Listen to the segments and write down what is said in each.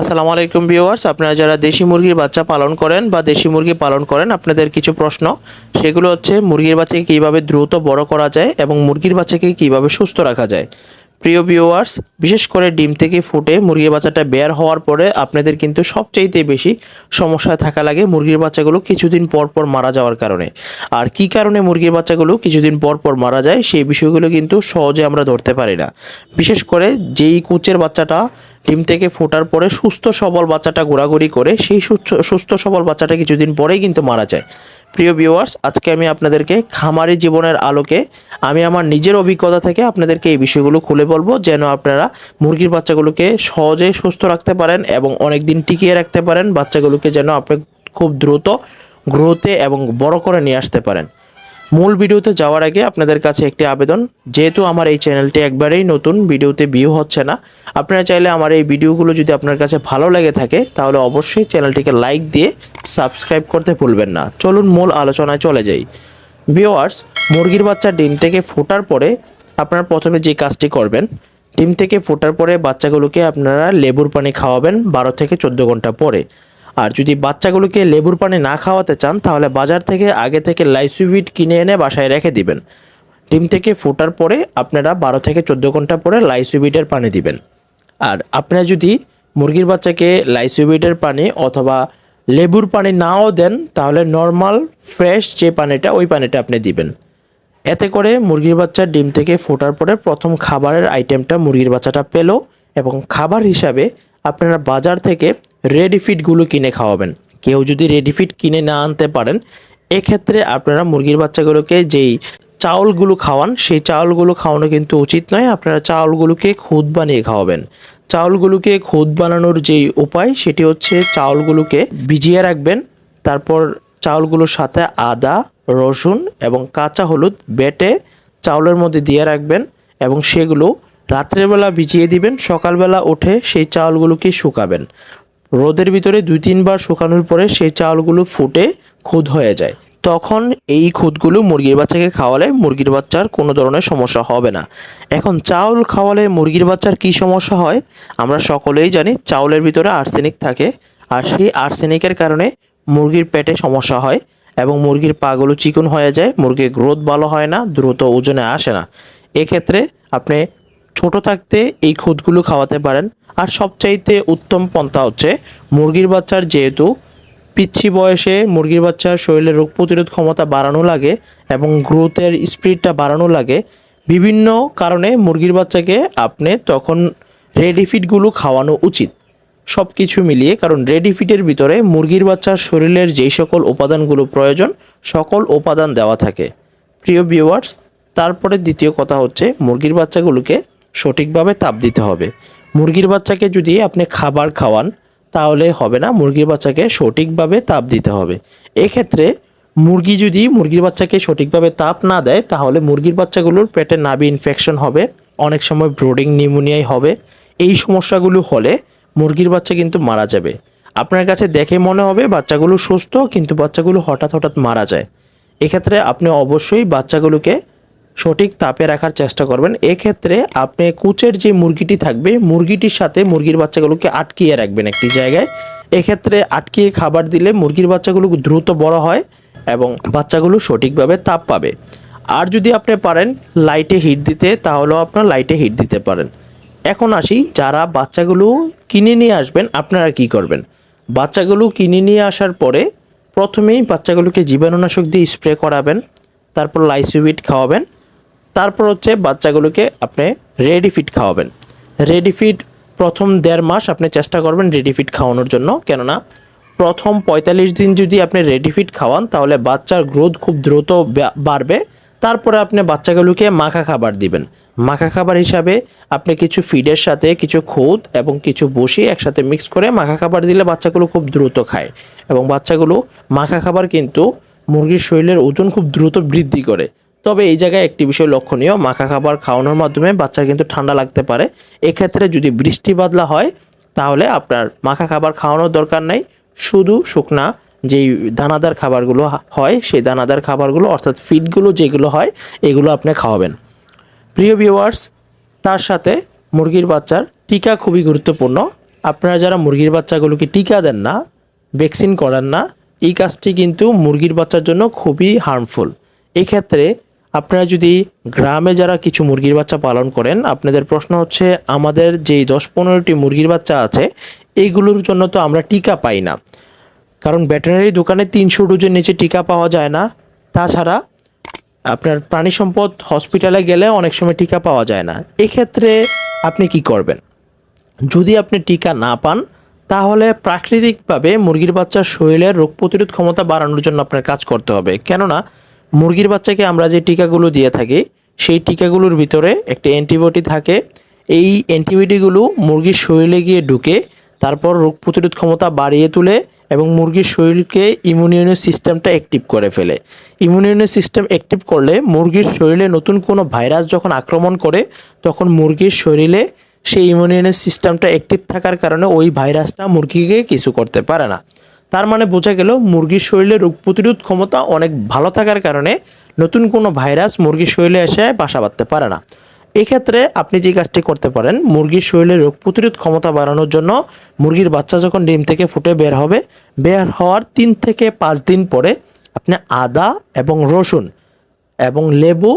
আসসালামু আলাইকুম ভিউয়ার্স, আপনারা যারা দেশি মুরগির বাচ্চা পালন করেন বা দেশি মুরগি পালন করেন, আপনাদের কিছু প্রশ্ন। সেগুলো হচ্ছে, মুরগির বাচ্চাকে কীভাবে দ্রুত বড় করা যায় এবং মুরগির বাচ্চাকে কীভাবে সুস্থ রাখা যায়? প্রিয় ভিউয়ার্স বিশেষ করে ডিম থেকে ফুটে মুরগির বাচ্চাটা বের হওয়ার পরে আপনাদের কিন্তু সবচাইতে বেশি সমস্যায় থাকা লাগে মুরগির বাচ্চাগুলো কিছুদিন পর পর মারা যাওয়ার কারণে। আর কি কারণে মুরগির বাচ্চাগুলো কিছুদিন পর পর মারা যায় সেই বিষয়গুলো কিন্তু সহজে আমরা ধরতে পারি না। বিশেষ করে যেই কুচের বাচ্চাটা ডিম থেকে ফোটার পরে সুস্থ সবল বাচ্চাটা ঘোরাঘুরি করে সেই সুস্থ সুস্থ সবল বাচ্চাটা কিছুদিন পরেই কিন্তু মারা যায়। প্রিয় ভিউয়ার্স আজকে আমি আপনাদেরকে খামারি জীবনের আলোকে আমি আমার নিজের অভিজ্ঞতা থেকে আপনাদেরকে এই বিষয়গুলো খুলে বলব, যেন আপনারা মুরগির বাচ্চাগুলোকে সহজে সুস্থ রাখতে পারেন এবং অনেক দিন টিকিয়ে রাখতে পারেন, বাচ্চাগুলোকে যেন আপনি খুব দ্রুত গ্রোথে এবং বড় করে নিয়ে আসতে পারেন। মূল ভিডিওতে যাওয়ার আগে আপনাদের কাছে একটি আবেদন। যেহেতু আমার এই চ্যানেলটি একবারেই নতুন, ভিডিওতে ভিউ হচ্ছে না, আপনারা চাইলে আমার এই ভিডিওগুলো যদি আপনার কাছে ভালো লেগে থাকে, তাহলে অবশ্যই চ্যানেলটিকে লাইক দিয়ে সাবস্ক্রাইব করতে ভুলবেন না। চলুন মূল আলোচনায় চলে যাই। ভিওয়ার্স মুরগির বাচ্চা ডিম থেকে ফোটার পরে আপনারা প্রথমে যে কাজটি করবেন, ডিম থেকে ফোটার পরে বাচ্চাগুলোকে আপনারা লেবুর পানি খাওয়াবেন বারো থেকে চোদ্দ ঘণ্টা পরে। আর যদি বাচ্চাগুলোকে লেবুর পানি না খাওয়াতে চান, তাহলে বাজার থেকে আগে থেকে লাইসুইট কিনে এনে বাসায় রেখে দিবেন। ডিম থেকে ফোটার পরে আপনারা বারো থেকে চোদ্দ ঘণ্টা পরে লাইসুইটের পানি দিবেন। আর আপনারা যদি মুরগির বাচ্চাকে লাইসুইটের পানি অথবা লেবুর পানি নাও দেন, তাহলে নর্মাল, ফ্রেশ যে পানিটা, ওই পানিটা আপনি দিবেন। এতে করে মুরগির বাচ্চা ডিম থেকে ফোটার পরে প্রথম খাবারের আইটেমটা মুরগির বাচ্চাটা পেল এবং খাবার হিসাবে আপনারা বাজার থেকে রেডি ফিডগুলো কিনে খাওয়াবেন। কেউ যদি রেডি ফিড কিনে না আনতে পারেন, এক্ষেত্রে আপনারা মুরগির বাচ্চাগুলোকে যেই চাউলগুলো খাওয়ান, সেই চাউলগুলো খাওয়ানো কিন্তু উচিত নয়। আপনারা চাউলগুলোকে খুদ বানিয়ে খাওয়াবেন। চাউলগুলোকে খুদ বানানোর যেই উপায়, সেটি হচ্ছে চাউলগুলোকে ভিজিয়ে রাখবেন। তারপর চাউলগুলোর সাথে আদা, রসুন এবং কাঁচা হলুদ বেটে চাউলের মধ্যে দিয়ে রাখবেন এবং সেগুলো রাত্রেবেলা ভিজিয়ে দিবেন। সকালবেলা উঠে সেই চাউলগুলোকে শুকাবেন। রোদের ভিতরে দুই, তিনবার শুকানোর পরে সেই চাউলগুলো ফুটে খুদ হয়ে যায়। তখন এই খুদগুলো মুরগির বাচ্চাকে খাওয়ালে মুরগির বাচ্চার কোনো ধরনের সমস্যা হবে না। এখন চাউল খাওয়ালে মুরগির বাচ্চার কি সমস্যা হয়? আমরা সকলেই জানি চাউলের ভিতরে আর্সেনিক থাকে আর সেই আর্সেনিকের কারণে মুরগির পেটে সমস্যা হয় এবং মুরগির পাগুলো চিকন হয়ে যায়, মুরগির গ্রোথ ভালো হয় না, দ্রুত ওজনে আসে না। এক্ষেত্রে আপনি ছোট থাকতে এই খুদগুলো খাওয়াতে পারেন। আর সবচাইতে উত্তম পন্থা হচ্ছে মুরগির বাচ্চার যেহেতু পিচ্ছি বয়সে মুরগির বাচ্চার শরীরে রোগ প্রতিরোধ ক্ষমতা বাড়ানো লাগে এবং গ্রোথের স্পিডটা বাড়ানো লাগে, বিভিন্ন কারণে মুরগির বাচ্চাকে আপনি তখন রেডি ফিডগুলো খাওয়ানো উচিত। সব কিছু মিলিয়ে, কারণ রেডি ফিটের ভিতরে মুরগির বাচ্চার শরীরের যেই সকল উপাদানগুলো প্রয়োজন, সকল উপাদান দেওয়া থাকে। প্রিয় ভিউয়ার্স, তারপরে দ্বিতীয় কথা হচ্ছে মুরগির বাচ্চাগুলোকে সঠিকভাবে তাপ দিতে হবে। মুরগির বাচ্চাকে যদি আপনি খাবার খাওয়ান, তাহলে হবে না, মুরগির বাচ্চাকে সঠিকভাবে তাপ দিতে হবে। এক্ষেত্রে মুরগি যদি মুরগির বাচ্চাকে সঠিকভাবে তাপ না দেয়, তাহলে মুরগির বাচ্চাগুলোর পেটে নাভি ইনফেকশন হবে, অনেক সময় ব্রোডিং নিউমোনিয়াই হবে। এই সমস্যাগুলো হলে মুরগির বাচ্চা কিন্তু মারা যাবে। আপনার কাছে দেখে মনে হবে বাচ্চাগুলো সুস্থ, কিন্তু বাচ্চাগুলো হঠাৎ হঠাৎ মারা যায়। এক্ষেত্রে আপনি অবশ্যই বাচ্চাগুলোকে সঠিক তাপে রাখার চেষ্টা করবেন। এক্ষেত্রে আপনি কুচের যে মুরগিটি থাকবে, মুরগিটির সাথে মুরগির বাচ্চাগুলোকে আটকিয়ে রাখবেন একটি জায়গায়। এক্ষেত্রে আটকিয়ে খাবার দিলে মুরগির বাচ্চাগুলো দ্রুত বড় হয় এবং বাচ্চাগুলো সঠিকভাবে তাপ পাবে। আর যদি আপনি পারেন লাইটে হিট দিতে, তাহলেও আপনার লাইটে হিট দিতে পারেন। এখন আসি, যারা বাচ্চাগুলো কিনে নিয়ে আসবেন, আপনারা কি করবেন? বাচ্চাগুলো কিনে নিয়ে আসার পরে প্রথমেই বাচ্চাগুলোকে জীবাণুনাশক দিয়ে স্প্রে করাবেন, তারপর লাইসুইট খাওয়াবেন তারপর হচ্ছে বাচ্চাগুলোকে আপনি রেডি ফিড খাওয়াবেন। রেডি ফিড প্রথম দেড় মাস আপনি চেষ্টা করবেন রেডি ফিড খাওয়ানোর জন্য। কেননা প্রথম পঁয়তাল্লিশ দিন যদি আপনি রেডি ফিড খাওয়ান, তাহলে বাচ্চার গ্রোথ খুব দ্রুত বাড়বে। তারপরে আপনি বাচ্চাগুলোকে মাখা খাবার দিবেন। মাখা খাবার হিসাবে আপনি কিছু ফিডের সাথে কিছু খুদ এবং কিছু বসি একসাথে মিক্স করে মাখা খাবার দিলে বাচ্চাগুলো খুব দ্রুত খায়। এবং বাচ্চাগুলো মাখা খাবার কিন্তু মুরগির শরীরের ওজন খুব দ্রুত বৃদ্ধি করে। তবে এই জায়গায় একটি বিষয় লক্ষণীয়, মাখা খাবার খাওয়ানোর মাধ্যমে বাচ্চার কিন্তু ঠান্ডা লাগতে পারে। এক্ষেত্রে যদি বৃষ্টি বাদলা হয়, তাহলে আপনার মাখা খাবার খাওয়ানোর দরকার নেই। শুধু শুকনা যেই দানাদার খাবারগুলো হয়, সেই দানাদার খাবারগুলো, অর্থাৎ ফিডগুলো যেগুলো হয়, এগুলো আপনি খাওয়াবেন। প্রিয় ভিউয়ার্স তার সাথে মুরগির বাচ্চার টিকা খুবই গুরুত্বপূর্ণ। আপনারা যারা মুরগির বাচ্চাগুলোকে টিকা দেন না, ভ্যাকসিন করান না, এই কাজটি কিন্তু মুরগির বাচ্চার জন্য খুবই হার্মফুল এক্ষেত্রে আপনারা যদি গ্রামে যারা কিছু মুরগির বাচ্চা পালন করেন, আপনাদের প্রশ্ন হচ্ছে, আমাদের যেই দশ পনেরোটি মুরগির বাচ্চা আছে, এইগুলোর জন্য তো আমরা টিকা পাই না। কারণ ভেটেরিনারি দোকানে তিনশো ডোজের নিচে টিকা পাওয়া যায় না। তাছাড়া আপনার প্রাণী সম্পদ হসপিটালে গেলে অনেক সময় টিকা পাওয়া যায় না। এক্ষেত্রে আপনি কি করবেন? যদি আপনি টিকা না পান, তাহলে প্রাকৃতিকভাবে মুরগির বাচ্চার শরীরের রোগ প্রতিরোধ ক্ষমতা বাড়ানোর জন্য আপনার কাজ করতে হবে। কেননা মুরগির বাচ্চাকে আমরা যে টিকাগুলো দিয়ে থাকি, সেই টিকাগুলোর ভিতরে একটি অ্যান্টিবায়োটিক থাকে। এই অ্যান্টিবায়োটিকগুলো মুরগির শরীরে গিয়ে ঢুকে, তারপর রোগ প্রতিরোধ ক্ষমতা বাড়িয়ে তোলে এবং মুরগির শরীরকে ইমিউনিয়ন সিস্টেমটা অ্যাক্টিভ করে ফেলে। ইমিউনিয়ন সিস্টেম অ্যাক্টিভ করলে মুরগির শরীরে নতুন কোনো ভাইরাস যখন আক্রমণ করে, তখন মুরগির শরীরে সেই ইমিউনিয়ন সিস্টেমটা অ্যাক্টিভ থাকার কারণে ওই ভাইরাসটা মুরগিকে কিছু করতে পারে না। তার মানে বোঝা গেল মুরগির শরীরে রোগ প্রতিরোধ ক্ষমতা অনেক ভালো থাকার কারণে নতুন কোনো ভাইরাস মুরগির শরীরে এসে বাসা বাঁধতে পারে না। এক্ষেত্রে আপনি যে কাজটি করতে পারেন, মুরগির শরীরে রোগ প্রতিরোধ ক্ষমতা বাড়ানোর জন্য মুরগির বাচ্চা যখন ডিম থেকে ফুটে বের হবে, বের হওয়ার তিন থেকে পাঁচ দিন পরে আপনি আদা এবং রসুন এবং লেবু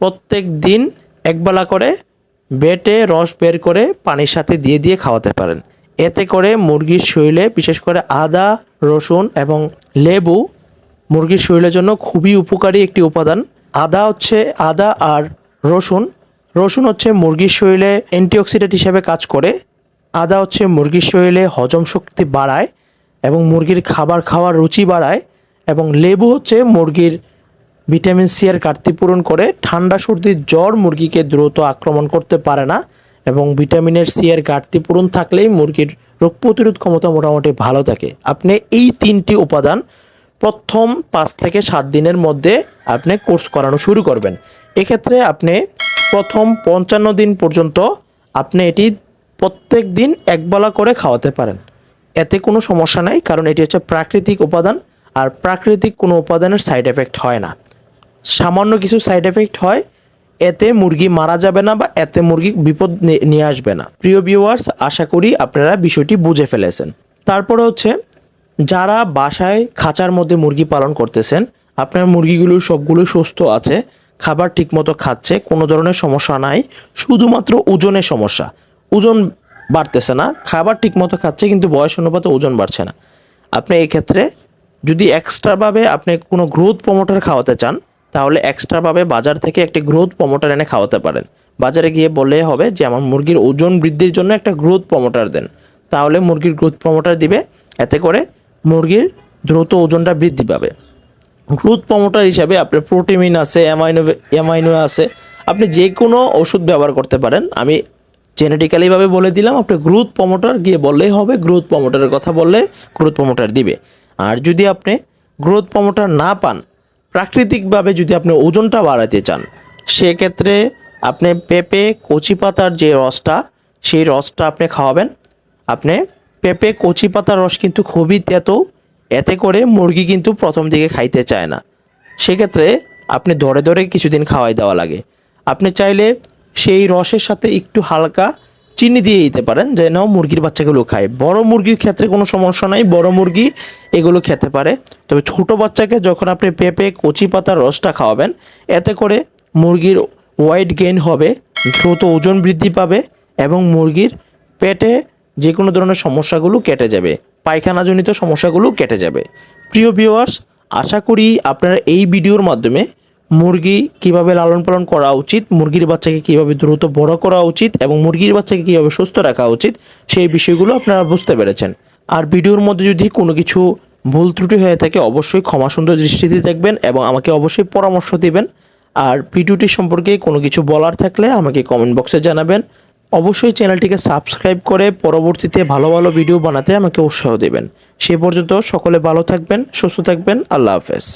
প্রত্যেক দিন একবেলা করে বেটে রস বের করে পানির সাথে দিয়ে দিয়ে খাওয়াতে পারেন। এতে করে মুরগির শরীরে, বিশেষ করে আদা, রসুন এবং লেবু মুরগির শরীরের জন্য খুবই উপকারী একটি উপাদান। আদা হচ্ছে, আদা আর রসুন। রসুন হচ্ছে মুরগির শরীরে অ্যান্টিঅক্সিডেন্ট হিসেবে কাজ করে। আদা হচ্ছে মুরগির শরীরে হজম শক্তি বাড়ায় এবং মুরগির খাবার খাওয়ার রুচি বাড়ায় এবং লেবু হচ্ছে মুরগির ভিটামিন সি এর ঘাটতি পূরণ করে। ঠান্ডা সর্দির জ্বর মুরগিকে দ্রুত আক্রমণ করতে পারে না। এবং ভিটামিনের সি এর ঘাটতি পূরণ থাকলেই মুরগির রোগ প্রতিরোধ ক্ষমতা মোটামুটি ভালো থাকে। আপনি এই তিনটি উপাদান প্রথম পাঁচ থেকে সাত দিনের মধ্যে আপনি কোর্স করানো শুরু করবেন। এক্ষেত্রে আপনি প্রথম পঞ্চান্ন দিন পর্যন্ত আপনি এটি প্রত্যেক দিন একবেলা করে খাওয়াতে পারেন। এতে কোনো সমস্যা নাই, কারণ এটি হচ্ছে প্রাকৃতিক উপাদান আর প্রাকৃতিক কোনো উপাদানের সাইড এফেক্ট হয় না। সামান্য কিছু সাইড এফেক্ট হয় এতে মুরগি মারা যাবে না বা এতে মুরগি বিপদ নিয়ে আসবে না। প্রিয় ভিউয়ার্স আশা করি আপনারা বিষয়টি বুঝে ফেলেছেন। তারপরে হচ্ছে, যারা বাসায় খাঁচার মধ্যে মুরগি পালন করতেছেন, আপনার মুরগিগুলো সবগুলো সুস্থ আছে, খাবার ঠিকমতো খাচ্ছে, কোনো ধরনের সমস্যা নাই, শুধুমাত্র ওজনের সমস্যা। ওজন বাড়তেছে না, খাবার ঠিকমতো খাচ্ছে, কিন্তু বয়স অনুপাতে ওজন বাড়ছে না। আপনি এই ক্ষেত্রে যদি এক্সট্রাভাবে আপনি কোনো গ্রোথ প্রমোটার খাওয়াতে চান তাহলে এক্সট্রাভাবে বাজার থেকে একটি গ্রোথ প্রমোটার এনে খাওয়াতে পারেন। বাজারে গিয়ে বললে হবে যে, আমার মুরগির ওজন বৃদ্ধির জন্য একটা গ্রোথ প্রমোটার দেন। তাহলে মুরগির গ্রোথ প্রমোটার দিবে, এতে করে মুরগির দ্রুত ওজনটা বৃদ্ধি পাবে। গ্রোথ প্রমোটার হিসাবে আপনার প্রোটিমিন আছে অ্যামাইনো অ্যামাইনো আছে। আপনি যে কোনো ওষুধ ব্যবহার করতে পারেন। আমি জেনেটিক্যালিভাবে বলে দিলাম আপনি গ্রোথ প্রমোটার গিয়ে বললেই হবে গ্রোথ প্রমোটারের কথা বললে গ্রোথ প্রমোটার দিবে। আর যদি আপনি গ্রোথ প্রমোটার না পান প্রাকৃতিকভাবে যদি আপনি ওজনটা বাড়াতে চান, সেক্ষেত্রে আপনি পেঁপে, কচি পাতার যে রসটা, সেই রসটা আপনি খাওয়াবেন। আপনি পেঁপে, কচি পাতার রস কিন্তু খুবই তেতো, এতে করে মুরগি কিন্তু প্রথম দিকে খাইতে চায় না। সেক্ষেত্রে আপনি ধরে ধরে কিছুদিন খাওয়াই দেওয়া লাগে। আপনি চাইলে সেই রসের সাথে একটু হালকা চিনি দিয়ে দিতে পারেন, যেন মুরগির বাচ্চাগুলো খায়। বড় মুরগির ক্ষেত্রে কোনো সমস্যা নাই, বড় মুরগি এগুলো খেতে পারে। তবে ছোট বাচ্চাকে যখন আপনি পেঁপে, কচি পাতার রসটা খাওয়াবেন, এতে করে মুরগির ওয়েট গেইন হবে, দ্রুত ওজন বৃদ্ধি পাবে এবং মুরগির পেটে যে কোনো ধরনের সমস্যাগুলো কেটে যাবে, পায়খানাজনিত সমস্যাগুলো কেটে যাবে। প্রিয় ভিউয়ার্স আশা করি আপনারা এই ভিডিওর মাধ্যমে মুরগি কীভাবে লালন পালন করা উচিত, মুরগির বাচ্চাকে কীভাবে দ্রুত বড় করা উচিত এবং মুরগির বাচ্চাকে কীভাবে সুস্থ রাখা উচিত, সেই বিষয়গুলো আপনারা বুঝতে পেরেছেন। আর ভিডিওর মধ্যে যদি কোনো কিছু ভুল ত্রুটি হয়ে থাকে, অবশ্যই ক্ষমা সুন্দর দৃষ্টিতে দেখবেন এবং আমাকে অবশ্যই পরামর্শ দিবেন। আর ভিডিওটি সম্পর্কে কোনো কিছু বলার থাকলে আমাকে কমেন্ট বক্সে জানাবেন। অবশ্যই চ্যানেলটিকে সাবস্ক্রাইব করে পরবর্তীতে ভালো ভালো ভিডিও বানাতে আমাকে উৎসাহ দেবেন। সে পর্যন্ত সকলে ভালো থাকবেন, সুস্থ থাকবেন, আল্লাহ হাফেজ।